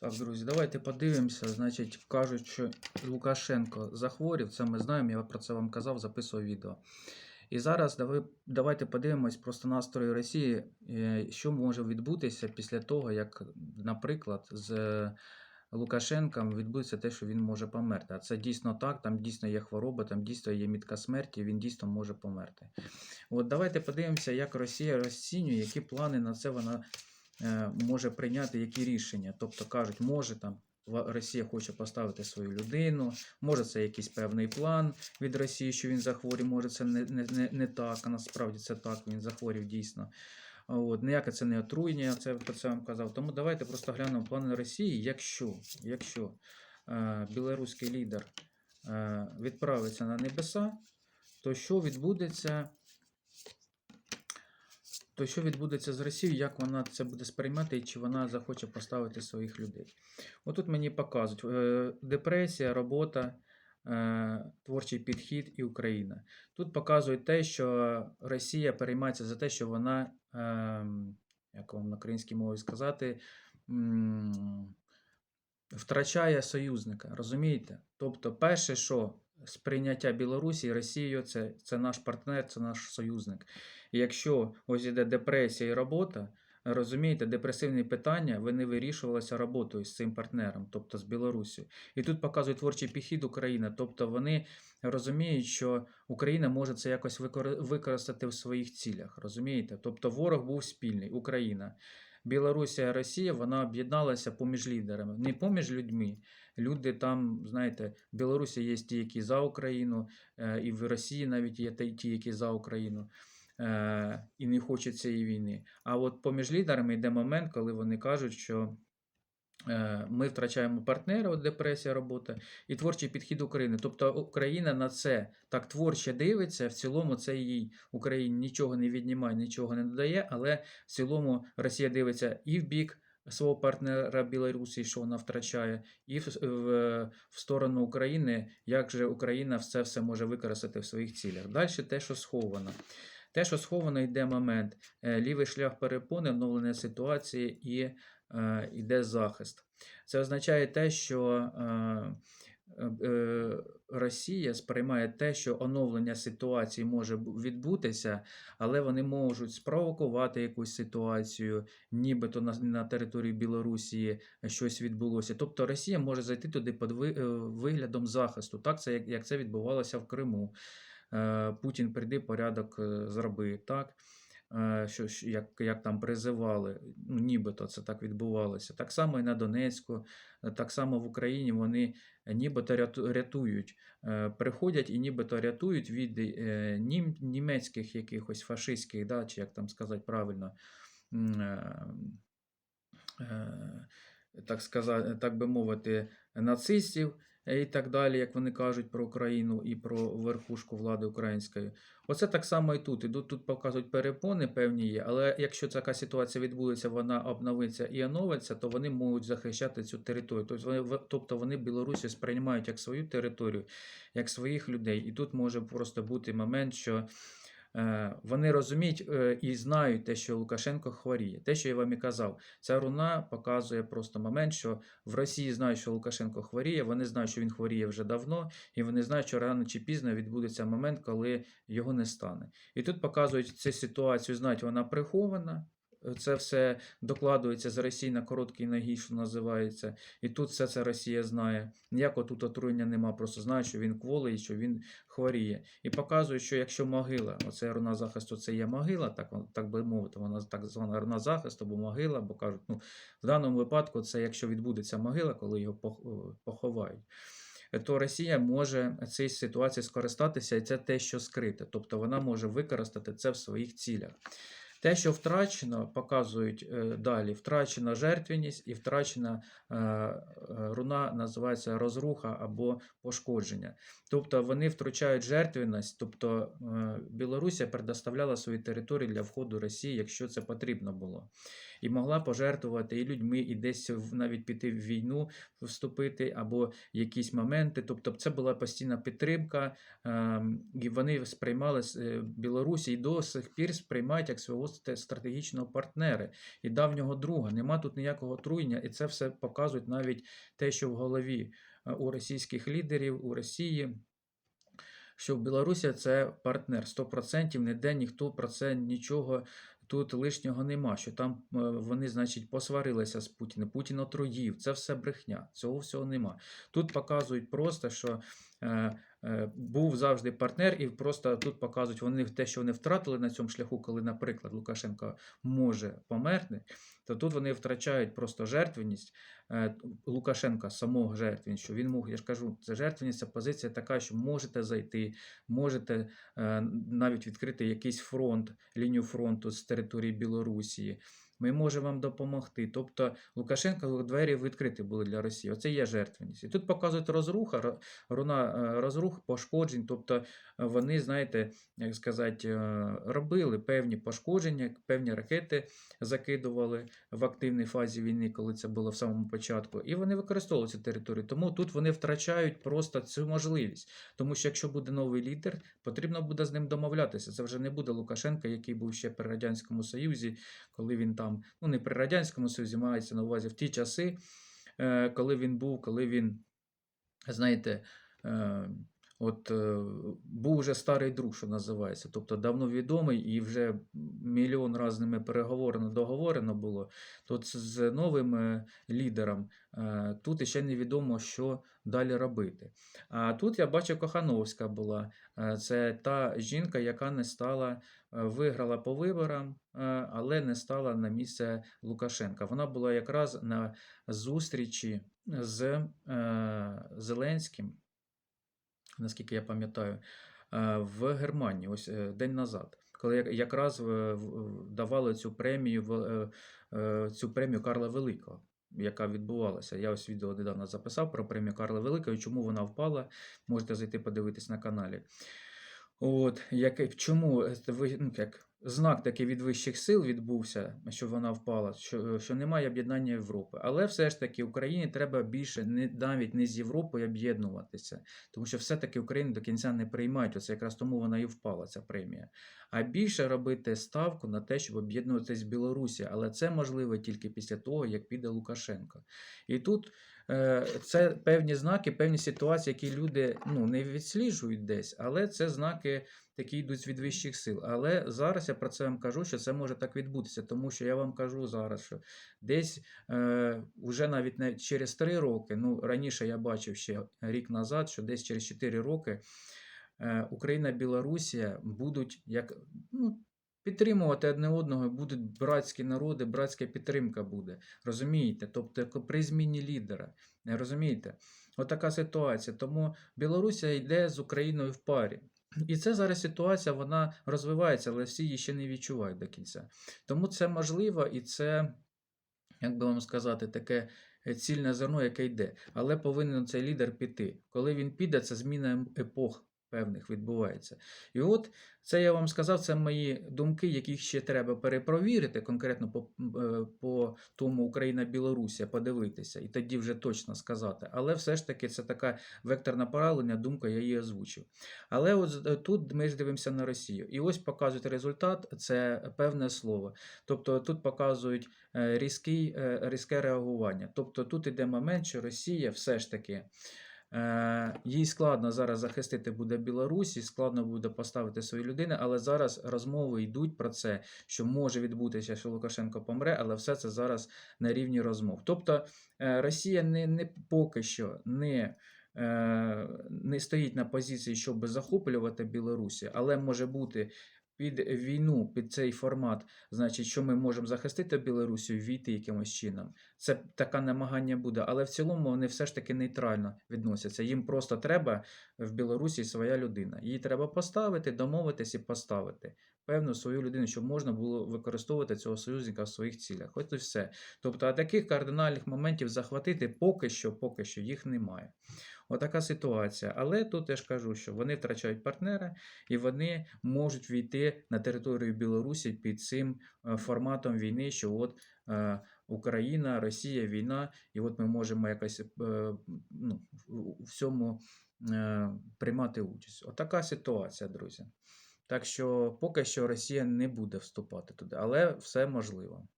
Так, друзі, давайте подивимося. Значить, кажуть, що Лукашенко захворів. Це ми знаємо, я про це вам казав, записував відео. І зараз давайте подивимось просто настрої Росії, е, що може відбутися після того, як, наприклад, з Лукашенком відбудеться те, що він може померти. А це дійсно так, там дійсно є хвороба, там дійсно є мітка смерті, він дійсно може померти. От давайте подивимося, як Росія розцінює, які плани на це вона е, може прийняти, які рішення. Тобто кажуть, може там Росія хоче поставити свою людину, може це якийсь певний план від Росії, що він захворів, може це не, не, не, так, а насправді це так, він захворів дійсно. От, ніяке це не отруєння, це про це вам казав. Тому давайте просто глянемо плани Росії, якщо, якщо е, білоруський лідер е, відправиться на небеса, то що відбудеться? То що відбудеться з Росією, як вона це буде сприймати, і чи вона захоче поставити своїх людей? Отут мені показують е, депресія, робота, е, творчий підхід і Україна. Тут показують те, що Росія переймається за те, що вона, е, як вам на українській мові сказати, втрачає союзника. Розумієте? Тобто, перше, що сприйняття Білорусі Росією, це, це наш партнер, це наш союзник. І якщо ось іде депресія і робота, розумієте, депресивні питання вони вирішувалися роботою з цим партнером, тобто з Білорусі. І тут показує творчий підхід Україна. Тобто вони розуміють, що Україна може це якось використати в своїх цілях. Розумієте? Тобто ворог був спільний, Україна. Білорусія, Росія, вона об'єдналася поміж лідерами, не поміж людьми. Люди там, знаєте, в Білорусі є ті, які за Україну, е, і в Росії навіть є ті, які за Україну. е, І не хочуть цієї війни. А от поміж лідерами йде момент, коли вони кажуть, що е, ми втрачаємо партнера, от депресія, робота, і творчий підхід України. Тобто Україна на це так творче дивиться. В цілому це їй Україні нічого не віднімає, нічого не додає, але в цілому Росія дивиться і в бік свого партнера Білорусі, що вона втрачає, і в, в, в сторону України, як же Україна все все може використати в своїх цілях. Далі те, що сховано. Те, що сховано, йде момент. е, Лівий шлях перепони, оновлення ситуації і е, йде захист. Це означає те, що е, Росія сприймає те, що оновлення ситуації може відбутися, але вони можуть спровокувати якусь ситуацію, нібито на, на території Білорусі щось відбулося. Тобто Росія може зайти туди під е, виглядом захисту. Так, це як, це відбувалося в Криму. Е, Путін прийди, порядок е, зроби. Так? Е, Що, як, як там призивали, ну, нібито це так відбувалося. Так само і на Донецьку, е, так само в Україні вони нібито рятують, е, приходять і нібито рятують від нім, німецьких якихось фашистських, да, чи як там сказати правильно, так сказати, так би мовити, нацистів і так далі, як вони кажуть про Україну і про верхушку влади української. Оце так само і тут. Ідуть тут показують перепони певні є, але якщо така ситуація відбудеться, вона обновиться і оновиться, то вони можуть захищати цю територію. Тобто вони, тобто вони Білорусі сприймають як свою територію, як своїх людей. І тут може просто бути момент, що е, вони розуміють е, і знають те, що Лукашенко хворіє. Те, що я вам і казав, ця руна показує просто момент, що в Росії знають, що Лукашенко хворіє, вони знають, що він хворіє вже давно, і вони знають, що рано чи пізно відбудеться момент, коли його не стане. І тут показують цю ситуацію, знають, вона прихована. Це все докладується з Росії на короткій ногі, що називається. І тут все це Росія знає. Ніякого тут отруєння нема, просто знають, що він кволий, що він хворіє. І показують, що якщо могила, оце руна захисту, це є могила, так, так би мовити, вона так звана руна захисту, або могила, бо кажуть, ну, в даному випадку це якщо відбудеться могила, коли його пох- поховають. То Росія може цій ситуації скористатися, і це те, що скрите. Тобто вона може використати це в своїх цілях. Те, що втрачено, показують е, далі: втрачена жертвеність і втрачена е, е, руна називається розруха або пошкодження. Тобто вони втрачають жертвеність, тобто Білорусія предоставляла свої території для входу Росії, якщо це потрібно було. І могла пожертвувати і людьми, і десь навіть піти в війну вступити, або якісь моменти. Тобто, це була постійна підтримка, ем, і вони сприймали Білорусі і до сих пір сприймають як свого стратегічного партнера і давнього друга. Нема тут ніякого труєння, і це все показують навіть те, що в голові е, у російських лідерів, у Росії. Що Білорусі це партнер 100%, ніде ніхто про це нічого тут лишнього нема. Що там е, вони, значить, посварилися з Путіним, Путін отруїв. Це все брехня. Цього всього нема. Тут показують просто, що був завжди партнер, і просто тут показують вони те, що вони втратили на цьому шляху, коли, наприклад, Лукашенко може померти, то тут вони втрачають просто жертвеність. Е, Лукашенка самого жертвеність, що він мог, я ж кажу, це жертвеність, це позиція така, що можете зайти, можете е, навіть відкрити якийсь фронт, лінію фронту з території Білорусі. Ми можемо вам допомогти. Тобто Лукашенка двері відкриті були для Росії. Оце є жертвеність. І тут показують розруха, руна е, розрух, пошкоджень. Тобто е, вони, знаєте, як сказати, е, робили певні пошкодження, певні ракети закидували в активній фазі війни, коли це було в самому початку, і вони використовували цю територію. Тому тут вони втрачають просто цю можливість. Тому що якщо буде новий лідер, потрібно буде з ним домовлятися. Це вже не буде Лукашенко, який був ще при Радянському Союзі, коли він там, ну не при Радянському Союзі, мається на увазі в ті часи, е, коли він був, коли він, знаєте, е, От е, був вже старий друг, що називається, тобто давно відомий і вже мільйон раз з переговорено, договорено було. То з- новим е, лідером е, тут ще невідомо, що далі робити. А тут я бачу, Кохановська була. Це та жінка, яка не стала, виграла по виборам, але не стала на місце Лукашенка. Вона була якраз на зустрічі з Зеленським наскільки я пам'ятаю, е, в Германії, ось е, день назад, коли якраз в- давали цю премію, е, е, цю премію Карла Великого. Яка відбувалася. Я ось відео недавно записав про премію Карла Великого чому вона впала. Можете зайти подивитись на каналі. От, як, чому е, ну, як, знак такий від вищих сил відбувся, що вона впала, що, що немає об'єднання Європи. Але все ж таки Україні треба більше не, навіть не з Європою об'єднуватися, тому що все-таки Україну до кінця не приймають. Оце якраз тому вона і впала, ця премія. А більше робити ставку на те, щоб об'єднуватися з Білорусі. Але це можливо тільки після того, як піде Лукашенко. І тут це певні знаки, певні ситуації, які люди ну, не відсліджують десь, але це знаки, які йдуть від вищих сил. Але зараз я про це вам кажу, що це може так відбутися, тому що я вам кажу зараз, що десь е, вже навіть не через 3 роки, ну раніше я бачив ще рік назад, що десь через 4 роки е, Україна Білорусія будуть як ну, підтримувати одне одного, будуть братські народи, братська підтримка буде. Розумієте? Тобто при зміні лідера. Розумієте? Отака ситуація. Тому Білорусія йде з Україною в парі. І це зараз ситуація, вона розвивається, але всі її ще не відчувають до кінця. Тому це можливо і це, як би вам сказати, таке е, цільне зерно, яке йде. Але повинен цей лідер піти. Коли він піде, це зміна ем- епох певних відбувається. І от це я вам сказав, це мої думки, яких ще треба перепровірити, конкретно по, е, по тому Україна-Білорусія, подивитися, і тоді вже точно сказати. Але все ж таки це така векторна паралення, думка, я її озвучив. Але от е, тут ми ж дивимося на Росію. І ось показують результат, це певне слово. Тобто тут показують е, різкий, різке реагування. Тобто тут іде момент, що Росія все ж таки. Е, Їй складно зараз захистити буде Білорусі, складно буде поставити свої людини, але зараз розмови йдуть про це, що може відбутися, що Лукашенко помре, але все це зараз на рівні розмов. Тобто е, Росія не, не поки що не, е, не стоїть на позиції, щоб захоплювати Білорусі, але може бути. Під війну, під цей формат, значить, що ми можемо захистити Білорусію, війти якимось чином. Це таке намагання буде, але в цілому вони все ж таки нейтрально відносяться. Їм просто треба в Білорусі своя людина. Її треба поставити, домовитись і поставити певну свою людину, щоб можна було використовувати цього союзника в своїх цілях. От і все. Тобто, а таких кардинальних моментів захватити поки що, поки що їх немає. Отака ситуація. Але тут я ж кажу, що вони втрачають партнера і вони можуть війти на територію Білорусі під цим е, форматом війни, що от е, Україна, Росія, війна, і от ми можемо якось е, ну, в- у всьому е, приймати участь. Отака ситуація, друзі. Так що поки що Росія не буде вступати туди, але все можливо.